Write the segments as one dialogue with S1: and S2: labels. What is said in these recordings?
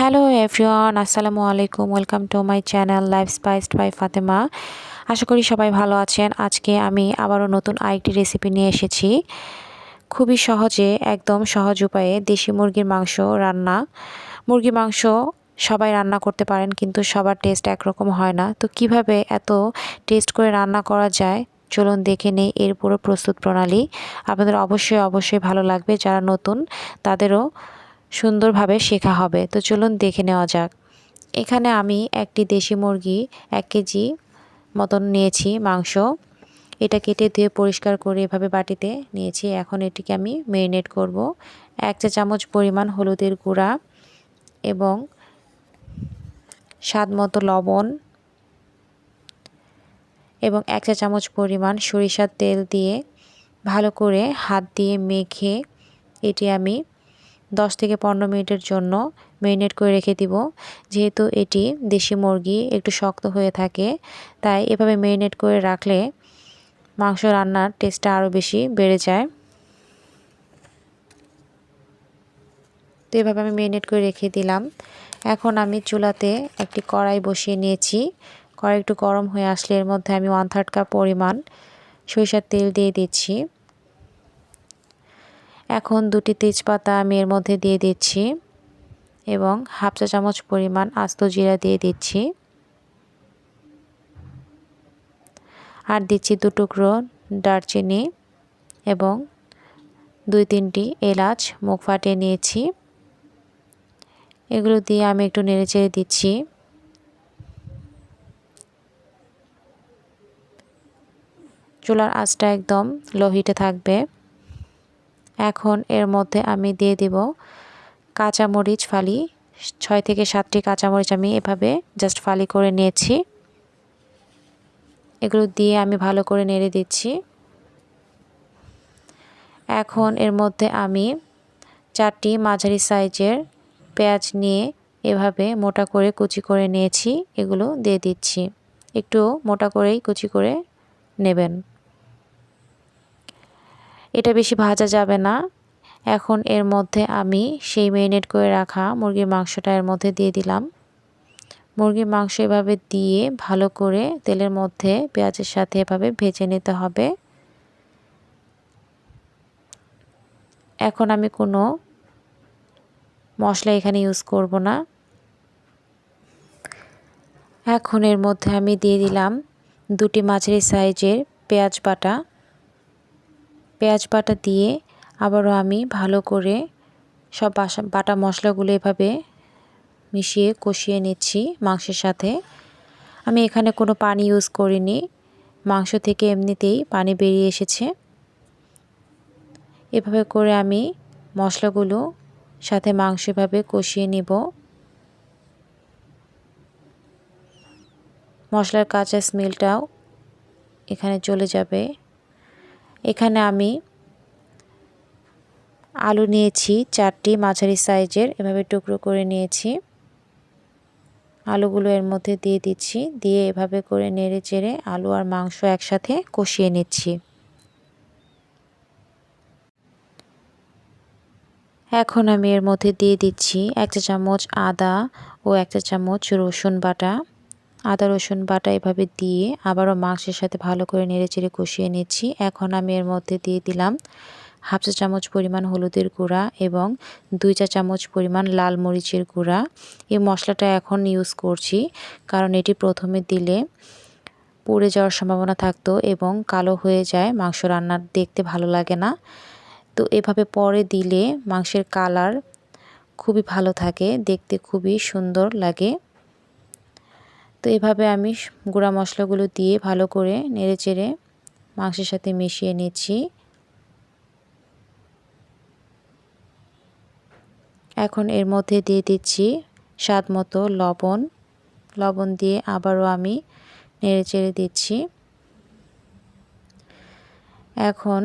S1: Hello everyone আসসালামু আলাইকুম welcome to my channel life spiced by Fatema আশা করি সবাই ভালো আছেন। আজকে আমি আবারও নতুন আরেকটি রেসিপি নিয়ে এসেছি। খুবই সহজে, একদম সহজ উপায়ে দেশি মুরগির মাংস রান্না। মুরগির মাংস সবাই রান্না করতে পারেন, কিন্তু সবার টেস্ট একরকম হয় না। তো কীভাবে এত টেস্ট করে রান্না করা যায়? চলুন দেখে নেই এর পুরো প্রস্তুত প্রণালী। আপনাদের অবশ্যই অবশ্যই ভালো লাগবে। যারা নতুন, তাদেরও সুন্দরভাবে শেখা হবে। তো চলুন দেখে নেওয়া যাক। এখানে আমি একটি দেশি মুরগি, এক কেজি মতন নিয়েছি মাংস। এটা কেটে ধুয়ে পরিষ্কার করে এভাবে বাটিতে নিয়েছি। এখন এটিকে আমি মেরিনেট করব। এক চা চামচ পরিমাণ হলুদের গুঁড়া এবং স্বাদ মতো লবণ এবং এক চা চামচ পরিমাণ সরিষার তেল দিয়ে ভালো করে হাত দিয়ে মেখে এটি আমি দশ থেকে পনেরো মিনিটের জন্য ম্যারিনেট করে রেখে দিব। যেহেতু এটি দেশি মুরগি, একটু শক্ত হয়ে থাকে, তাই এভাবে মেরিনেট করে রাখলে মাংস রান্নার টেস্টটা আরও বেশি বেড়ে যায়। তো এভাবে আমি ম্যারিনেট করে রেখে দিলাম। এখন আমি চুলাতে একটি কড়াই বসিয়ে নিয়েছি। কড়াই একটু গরম হয়ে আসলে এর মধ্যে আমি ওয়ান থার্ড কাপ পরিমাণ সরিষার তেল দিয়ে দিচ্ছি। এখন দুটি তেজপাতা আমি এর মধ্যে দিয়ে দিচ্ছি এবং হাফ চা চামচ পরিমাণ আস্ত জিরা দিয়ে দিচ্ছি। আর দিচ্ছি দু টুকরো দারচিনি এবং দুই তিনটি এলাচ, মুখ ফাটিয়ে নিয়েছি। এগুলো দিয়ে আমি একটু নেড়েচেড়ে দিচ্ছি। চুলার আঁচটা একদম লো হিটে থাকবে। এখন এর মধ্যে আমি দিয়ে দিব কাঁচামরিচ ফালি। ছয় থেকে সাতটি কাঁচামরিচ আমি এভাবে জাস্ট ফালি করে নিয়েছি। এগুলো দিয়ে আমি ভালো করে নেড়ে দিচ্ছি। এখন এর মধ্যে আমি চারটি মাঝারি সাইজের পেঁয়াজ নিয়ে এভাবে মোটা করে কুচি করে নিয়েছি। এগুলো দিয়ে দিচ্ছি। একটু মোটা করেই কুচি করে নেবেন। এটা বেশি ভাজা যাবে না। এখন এর মধ্যে আমি সেই ম্যারিনেট করে রাখা মুরগির মাংসটা এর মধ্যে দিয়ে দিলাম। মুরগির মাংস এভাবে দিয়ে ভালো করে তেলের মধ্যে পেঁয়াজের সাথে এভাবে ভেজে নিতে হবে। এখন আমি কোনো মশলা এখানে ইউজ করব না। এখন এর মধ্যে আমি দিয়ে দিলাম দুটি মাছের সাইজের পেঁয়াজ বাটা। পেঁয়াজ বাটা দিয়ে আবারও আমি ভালো করে সব বাসা, বাটা মশলাগুলো এভাবে মিশিয়ে কষিয়ে নিচ্ছি মাংসের সাথে। আমি এখানে কোনো পানি ইউজ করিনি। মাংস থেকে এমনিতেই পানি বেরিয়ে এসেছে। এভাবে করে আমি মশলাগুলো সাথে মাংস এভাবে কষিয়ে নিব। মশলার কাঁচা স্মেলটাও এখানে চলে যাবে। এখানে আমি আলু নিয়েছি, চারটি মাঝারি সাইজের, এভাবে টুকরো করে নিয়েছি। আলুগুলো এর মধ্যে দিয়ে দিচ্ছি, দিয়ে এভাবে করে নেড়ে চেড়ে আলু আর মাংস একসাথে কষিয়ে নিচ্ছি। এখন আমি এর মধ্যে দিয়ে দিচ্ছি এক চা চামচ আদা ও এক চা চামচ রসুন বাটা। আদা, রসুন বাটা এভাবে দিয়ে আবারও মাংসের সাথে ভালো করে নেড়ে চেড়ে কষিয়ে নিচ্ছি। এখন আমি এর মধ্যে দিয়ে দিলাম হাফ চা চামচ পরিমাণ হলুদের গুঁড়া এবং দুই চা চামচ পরিমাণ লাল মরিচের গুঁড়া। এই মশলাটা এখন ইউজ করছি কারণ এটি প্রথমে দিলে পুড়ে যাওয়ার সম্ভাবনা থাকতো এবং কালো হয়ে যায়, মাংস রান্নার দেখতে ভালো লাগে না। তো এভাবে পরে দিলে মাংসের কালার খুবই ভালো থাকে, দেখতে খুবই সুন্দর লাগে। তো এভাবে আমি গুঁড়া মশলাগুলো দিয়ে ভালো করে নেড়ে চেড়ে মাংসের সাথে মিশিয়ে নিচ্ছি। এখন এর মধ্যে দিয়ে দিচ্ছি স্বাদ মতো লবণ। লবণ দিয়ে আবারও আমি নেড়ে চেড়ে দিচ্ছি। এখন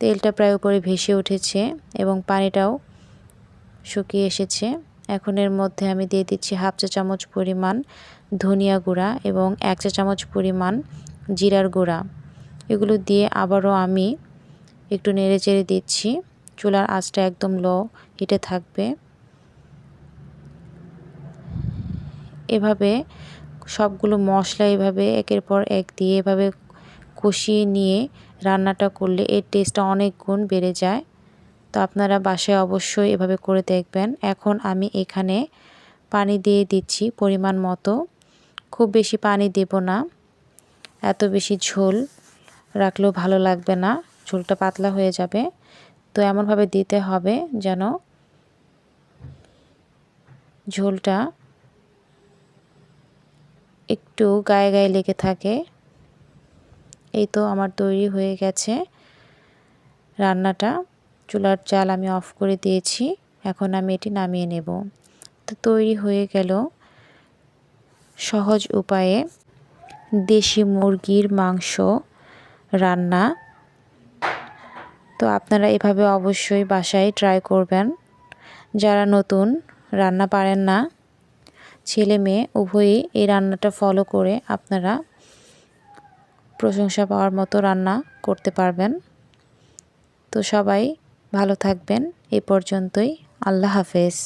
S1: তেলটা প্রায় উপরে ভেসে উঠেছে এবং পানিটাও শুকিয়ে এসেছে। এখন এর মধ্যে আমি দিয়ে দিচ্ছি হাফ চা চামচ পরিমাণ ধনিয়া গুঁড়া এবং এক চা চামচ পরিমাণ জিরার গুঁড়া। এগুলো দিয়ে আবারও আমি একটু নেড়ে চেড়ে দিচ্ছি। চুলার আঁচটা একদম লো হিটে থাকবে। এভাবে সবগুলো মশলা এভাবে একের পর এক দিয়ে এভাবে কষিয়ে নিয়ে রান্নাটা করলে এর টেস্টটা অনেক গুণ বেড়ে যায়। তো আপনারা বাসায় অবশ্যই এভাবে করে দেখবেন। এখন আমি এখানে পানি দিয়ে দিচ্ছি পরিমাণ মতো। খুব বেশি পানি দেব না। এত বেশি ঝোল রাখলেও ভালো লাগবে না। ঝোলটা পাতলা হয়ে যাবে। তো এমনভাবে দিতে হবে যেন ঝোলটা একটু গায়ে গায়ে লেগে থাকে। এই তো আমার তৈরি হয়ে গেছে রান্নাটা। চুলার চাল আমি অফ করে দিয়েছি। এখন আমি এটি নামিয়ে নেব। তো তৈরি হয়ে গেল সহজ উপায়ে দেশি মুরগির মাংস রান্না। তো আপনারা এভাবে অবশ্যই বাসায় ট্রাই করবেন। যারা নতুন, রান্না পারেন না, ছেলে মেয়ে, উভয়ই এই রান্নাটা ফলো করে আপনারা প্রশংসা পাওয়ার মতো রান্না করতে পারবেন। তো সবাই ভালো থাকবেন। এ পর্যন্তই। আল্লাহ হাফেজ।